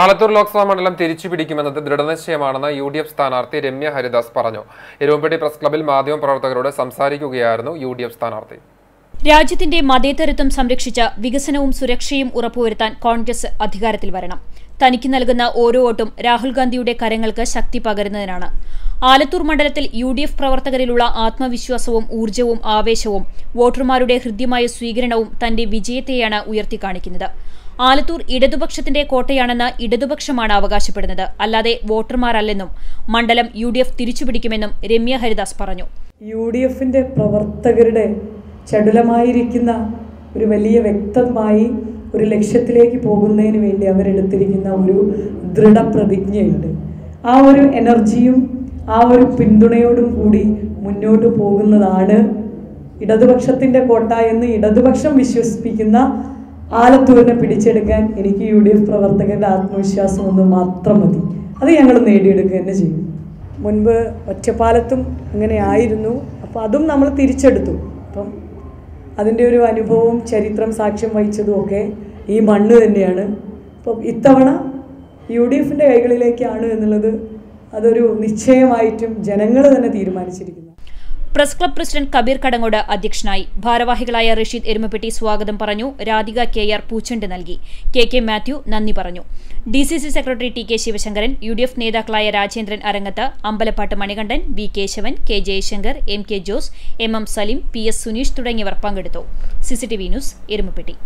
ആലത്തൂർ ലോക്സഭാ മണ്ഡലം തിരിച്ചു പിടിക്കുമെന്നത് ദൃഢനിശ്ചയമാണെന്ന് യു ഡി എഫ് സ്ഥാനാർത്ഥി രമ്യ ഹരിദാസ് പറഞ്ഞു. എരുവമ്പടി പ്രസ് ക്ലബിൽ മാധ്യമപ്രവർത്തകരോട് സംസാരിക്കുകയായിരുന്നു യു ഡി എഫ് സ്ഥാനാർത്ഥി. രാജ്യത്തിന്റെ മതേതരത്വം സംരക്ഷിച്ച് വികസനവും സുരക്ഷയും ഉറപ്പുവരുത്താൻ കോൺഗ്രസ് അധികാരത്തിൽ വരണം. തനിക്ക് നൽകുന്ന ഓരോ വോട്ടും രാഹുൽ ഗാന്ധിയുടെ കരങ്ങൾക്ക് ശക്തി പകരുന്നതിനാണ്. ആലത്തൂർ മണ്ഡലത്തിൽ യു ഡി എഫ് പ്രവർത്തകരിലുള്ള ആത്മവിശ്വാസവും ഊർജവും ആവേശവും വോട്ടർമാരുടെ ഹൃദ്യമായ സ്വീകരണവും തന്റെ വിജയത്തെയാണ് ഉയർത്തിക്കാണിക്കുന്നത്. ആലത്തൂർ ഇടതുപക്ഷത്തിന്റെ കോട്ടയാണെന്ന് ഇടതുപക്ഷമാണ് അവകാശപ്പെടുന്നത്. അല്ലാതെ വോട്ടർമാരല്ലെന്നും മണ്ഡലം യു ഡി എഫ് തിരിച്ചുപിടിക്കുമെന്നും രമ്യ ഹരിദാസ് പറഞ്ഞു. യു ഡി എഫിന്റെ പ്രവർത്തകരുടെ ചടുലമായിരിക്കുന്ന ഒരു വലിയ വ്യക്തമായി ഒരു ലക്ഷ്യത്തിലേക്ക് പോകുന്നതിന് വേണ്ടി അവരെടുത്തിരിക്കുന്ന ഒരു ദൃഢപ്രതിജ്ഞയുണ്ട്. ആ ഒരു എനർജിയും ആ ഒരു പിന്തുണയോടും കൂടി മുന്നോട്ട് പോകുന്നതാണ് ഇടതുപക്ഷത്തിന്റെ കോട്ട എന്ന് ഇടതുപക്ഷം വിശ്വസിപ്പിക്കുന്ന ആലത്തൂരിനെ പിടിച്ചെടുക്കാൻ എനിക്ക് യു ഡി എഫ് പ്രവർത്തകരുടെ ആത്മവിശ്വാസം ഒന്ന് മാത്രം മതി. അത് ഞങ്ങൾ നേടിയെടുക്കുക തന്നെ ചെയ്യും. മുൻപ് ഒറ്റപ്പാലത്തും അങ്ങനെ ആയിരുന്നു. അപ്പോൾ അതും നമ്മൾ തിരിച്ചെടുത്തു. അപ്പം അതിന്റെ ഒരു അനുഭവവും ചരിത്രം സാക്ഷ്യം വഹിച്ചതും ഒക്കെ ഈ മണ്ണ് തന്നെയാണ്. അപ്പം ഇത്തവണ യു ഡി എഫിന്റെ കൈകളിലേക്കാണ് എന്നുള്ളത് അതൊരു നിശ്ചയമായിട്ടും ജനങ്ങൾ തന്നെ തീരുമാനിച്ചിരിക്കുന്നു press club president Kabeer Kadangode അധ്യക്ഷനായി. ഭാരവാഹികളായ റഷീദ് എരുമപ്പെട്ടി സ്വാഗതം പറഞ്ഞു. രാധിക കെ ആർ പൂച്ചണ്ട് നൽകി. കെ കെ മാത്യു നന്ദി പറഞ്ഞു. D C C secretary T K Sivasankaran U D F നേതാക്കളായ Rajendran Arangath Ambalappat Manikandan V Kesavan K Jayasankar M K Jose M M Saleem P S Suneesh തുടങ്ങിയവർ പങ്കെടുത്തു. CCTV news Erumapetty.